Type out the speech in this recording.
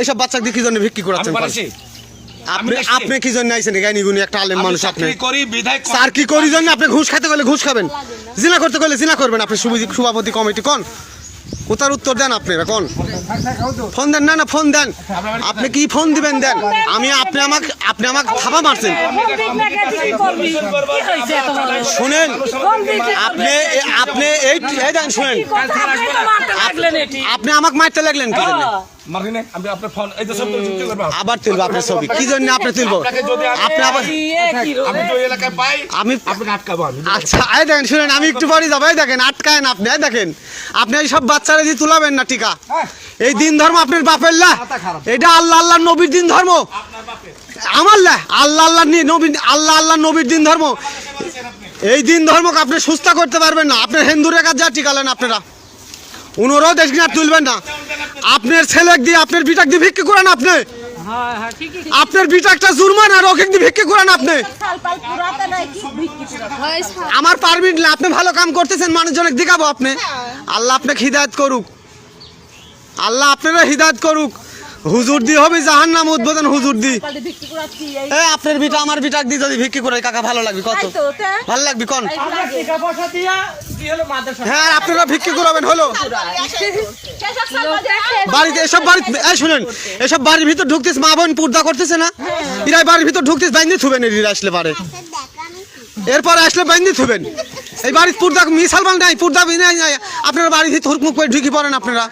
এইসব বাচ্চা দিয়ে কি জন্য বিক্রি করাচ্ছেন? আপনি আপনি কি জন্য আইছেন? জ্ঞানী গুণী একটা আলেম মানুষ আপনি। চাকরি করি বিধায় স্যার কি করি জন্য? আপনি ঘুষ খাইতে গেলে ঘুষ খাবেন। জিনা করতে গেলে জিনা করবেন। আপনি সভাপতি কমিটি কোন? কোথার উত্তর দেন আপনারা কোন ফোন দেন না না ফোন দেন। আপনি কি ফোন দিবেন দেন। আমি আপনি আমাকে আপনি আমাকে থাবা মারছেন। শুনেন আপনি আপনি এই দেন শুনেন। আপনি আমাকে মারতে লাগলেন কি জন্য? আমি আপনার ফোন এই যে সব যুক্তি আবার তুলবো আপনার ছবি। কি জন্য আপনি তুলবো? আপনি আবার আমি আচ্ছা দেখেন শুনেন আমি একটু পরে যাব। এই দেখেন আটকায়েন আপনি দেখেন। আপনি এই সব বাচ্চারা দিয়ে তুলাবেন না টিকা। এই দিন ধর্ম আপনার বাপের লা। এটা আল্লাহ আল্লাহ নবীর দিন ধর্ম। আমার লা। আল্লাহ আল্লাহ নবীর আল্লাহ আল্লাহ নবীর দিন ধর্ম। এই দিন ধর্মকে আপনি সুস্থ করতে পারবেন না। আপনার হিন্দুরের কাছে যা টিকালেন আপনারা। অনুরোধ দেশ তুলবেন না। আপনার ছেলে দিয়ে আপনার বিটাক দিয়ে ভিক্ষি করেন আপনি। আপনার বিটাকটা জুরমান আর ওকে ভিক্ষি করেন আপনি। আমার পারমিট না আপনি ভালো কাম করতেছেন মানুষজনকে দেখাবো আপনি। আল্লাহ আপনাকে হিদায়ত করুক। আল্লাহ আপনারা হিদায়ত করুক। হুজুর দি হবে জাহান নাম উদ্বোধন হুজুর দি। এ আপনার বিটা আমার বিটাক দি যদি ভিক্ষি করে কাকা ভালো লাগবে কত? ভালো লাগবে কোন? হ্যাঁ আপনারা ভিক্ষি করাবেন হলো? বাড়িতে এসব বাড়ি এই শুনেন এসব বাড়ির ভিতর ঢুকতিস মা বোন পূর্দা করতেছে না? ইরাই বাড়ির ভিতর ঢুকতেছে বাইন্দি থুবেন এরা আসলে পারে এরপর আসলে বাইন্দি থুবেন। এই বাড়ির পূর্দা মিসাল বান নাই পূর্দা আপনারা বাড়িতে হুরক মুখ করে ঢুকি পড়েন আপনারা।